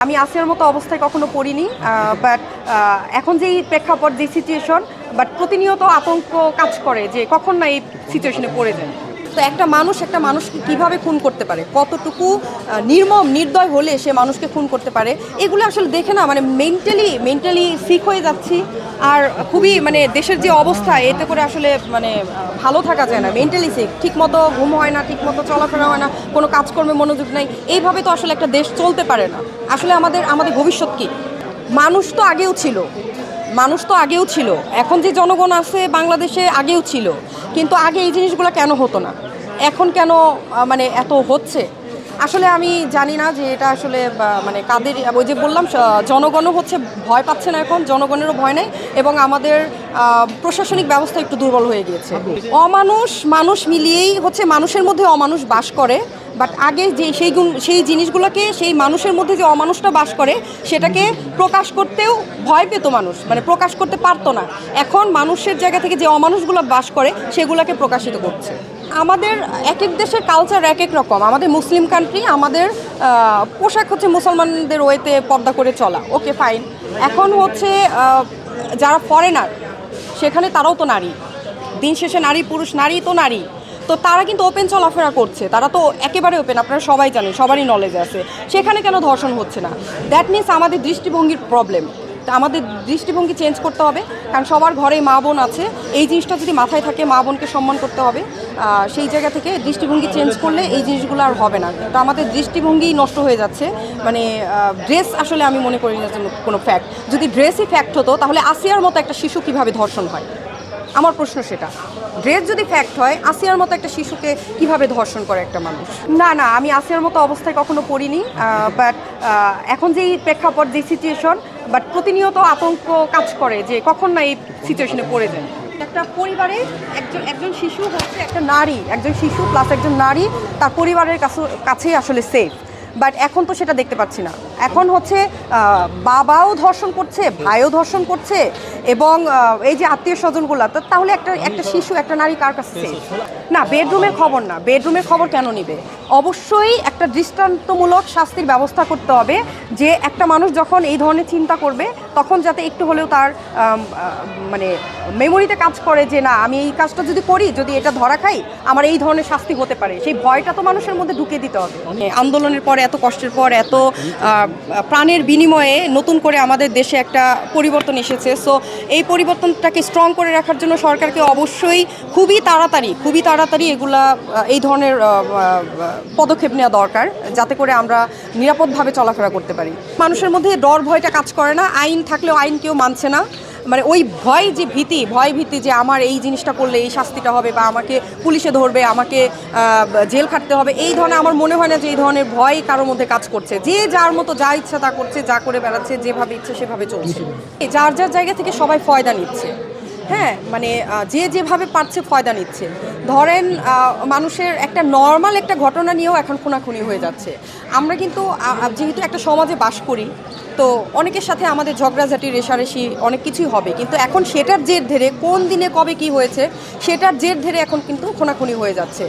আমি আসিয়ার মতো অবস্থায় কখনো পড়িনি বাট এখন যেই প্রেক্ষাপট যে সিচুয়েশন বাট প্রতিনিয়ত আতঙ্ক কাজ করে যে কখন না এই সিচুয়েশনে পড়ে যায়। তো একটা মানুষ একটা মানুষকে কীভাবে খুন করতে পারে? কতটুকু নির্মম, নির্দয় হলে সে মানুষকে খুন করতে পারে? এগুলো আসলে দেখে না মানে মেন্টালি মেন্টালি সিক হয়ে যাচ্ছি। আর খুবই মানে দেশের যে অবস্থা, এতে করে আসলে মানে ভালো থাকা যায় না। মেন্টালি সিক মতো ঘুম হয় না ঠিক মতো চলাফেরা হয় না, কোনো কাজকর্মে মনোযোগ নাই। এইভাবে তো আসলে একটা দেশ চলতে পারে না। আসলে আমাদের আমাদের ভবিষ্যৎ কি? মানুষ তো আগেও ছিল। মানুষ তো আগেও ছিল। এখন যে জনগণ আছে, বাংলাদেশে আগেও ছিল। কিন্তু আগে এই জিনিসগুলো কেন হতো না? এখন কেন মানে এত হচ্ছে? আসলে আমি জানি না যে এটা আসলে মানে কাদের, ওই যে বললাম জনগণও হচ্ছে ভয় পাচ্ছে না এখন, জনগণেরও ভয় নেই এবং আমাদের প্রশাসনিক ব্যবস্থা একটু দুর্বল হয়ে গিয়েছে। অমানুষ, মানুষ মিলিয়েই হচ্ছে মানুষের মধ্যে অমানুষ বাস করে, বাট আগে যে সেই গুণ, সেই জিনিসগুলোকে, সেই মানুষের মধ্যে যে অমানুষটা বাস করে, সেটাকে প্রকাশ করতেও ভয় পেত মানুষ মানে প্রকাশ করতে পারতো না। এখন মানুষের জায়গা থেকে যে অমানুষগুলো বাস করে, সেগুলোকে প্রকাশিত করছে। আমাদের এক এক দেশের কালচার এক এক রকম। আমাদের মুসলিম কান্ট্রি আমাদের পোশাক হচ্ছে মুসলমানদের ওয়েতে পর্দা করে চলা। ওকে ফাইন এখন হচ্ছে যারা ফরেনার সেখানে তারাও তো নারী। দিন শেষে নারী, পুরুষ, নারী তো নারী। তো তারা কিন্তু ওপেন চলাফেরা করছে। তারা তো একেবারে ওপেন আপনারা সবাই জানেন, সবারই নলেজ আছে। সেখানে কেন ধর্ষণ হচ্ছে না? দ্যাট মিনস আমাদের দৃষ্টিভঙ্গির প্রবলেম আমাদের দৃষ্টিভঙ্গি চেঞ্জ করতে হবে। কারণ সবার ঘরে মা বোন আছে। এই জিনিসটা যদি মাথায় থাকে, মা বোনকে সম্মান করতে হবে। সেই জায়গা থেকে দৃষ্টিভঙ্গি চেঞ্জ করলে এই জিনিসগুলো আর হবে না। তো আমাদের দৃষ্টিভঙ্গি নষ্ট হয়ে যাচ্ছে। মানে ড্রেস আসলে আমি মনে করি না যে কোনো ফ্যাক্ট যদি ড্রেসই ফ্যাক্ট হতো, তাহলে আসিয়ার মতো একটা শিশু কীভাবে ধর্ষণ হয়? আমার প্রশ্ন সেটা। ড্রেস যদি ফ্যাক্ট হয়, আসিয়ার মতো একটা শিশুকে কীভাবে ধর্ষণ করে একটা মানুষ? না না, আমি আসিয়ার মতো অবস্থায় কখনো পড়িনি বাট এখন যেই প্রেক্ষাপট যে সিচুয়েশন বাট প্রতিনিয়ত আতঙ্ক কাজ করে যে কখন না এই সিচুয়েশনে পড়ে যায়। একটা পরিবারে একজন একজন শিশু হচ্ছে একটা নারী, একজন শিশু প্লাস একজন নারী, তার পরিবারের কাছে, কাছেই আসলে সেফ বাট এখন তো সেটা দেখতে পাচ্ছি না। এখন হচ্ছে বাবাও ধর্ষণ করছে, ভাইও ধর্ষণ করছে, এবং এই যে আত্মীয় স্বজনগুলো তাহলে একটা একটা শিশু, একটা নারী কার কাছে? না বেডরুমের খবর না। বেডরুমের খবর কেন নিবে? অবশ্যই একটা দৃষ্টান্তমূলক শাস্তির ব্যবস্থা করতে হবে যে একটা মানুষ যখন এই ধরনের চিন্তা করবে, তখন যাতে একটু হলেও তার মানে মেমোরিতে কাজ করে যে না, আমি এই কাজটা যদি করি, যদি এটা ধরা খাই, আমার এই ধরনের শাস্তি হতে পারে। সেই ভয়টা তো মানুষের মধ্যে ঢুকে দিতে হবে। আন্দোলনের পরে, এত কষ্টের পর, এত প্রাণের বিনিময়ে নতুন করে আমাদের দেশে একটা পরিবর্তন এসেছে। সো এই পরিবর্তনটাকে স্ট্রং করে রাখার জন্য সরকারকে অবশ্যই খুবই তাড়াতাড়ি খুবই তাড়াতাড়ি এগুলা এই ধরনের পদক্ষেপ নেওয়া দরকার, যাতে করে আমরা নিরাপদভাবে চলাফেরা করতে পারি। মানুষের মধ্যে ডর ভয়টা কাজ করে না, আইন থাকলেও আইন কেউ মানছে না। মানে ওই ভয় যে ভীতি, ভয় ভীতি যে আমার এই জিনিসটা করলে এই শাস্তিটা হবে বা আমাকে পুলিশে ধরবে, আমাকে জেল খাটতে হবে, এই ধরনের আমার মনে হয় না যে এই ধরনের ভয় কারোর মধ্যে কাজ করছে। যে যার মতো যা ইচ্ছা তা করছে, যা করে বেড়াচ্ছে, যেভাবে ইচ্ছে সেভাবে চলছে। যার যার জায়গা থেকে সবাই ফয়দা নিচ্ছে। হ্যাঁ মানে যে যেভাবে পারছে ফয়দা নিচ্ছে। ধরেন মানুষের একটা নর্মাল একটা ঘটনা নিয়েও এখন খুনাখুনি হয়ে যাচ্ছে। আমরা কিন্তু যেহেতু একটা সমাজে বাস করি, তো অনেকের সাথে আমাদের ঝগড়াঝাটি, রেশারেশি অনেক কিছুই হবে। কিন্তু এখন সেটার জের ধরে কোন দিনে কবে কি হয়েছে, সেটার জের ধরে এখন কিন্তু খুনাখুনি হয়ে যাচ্ছে।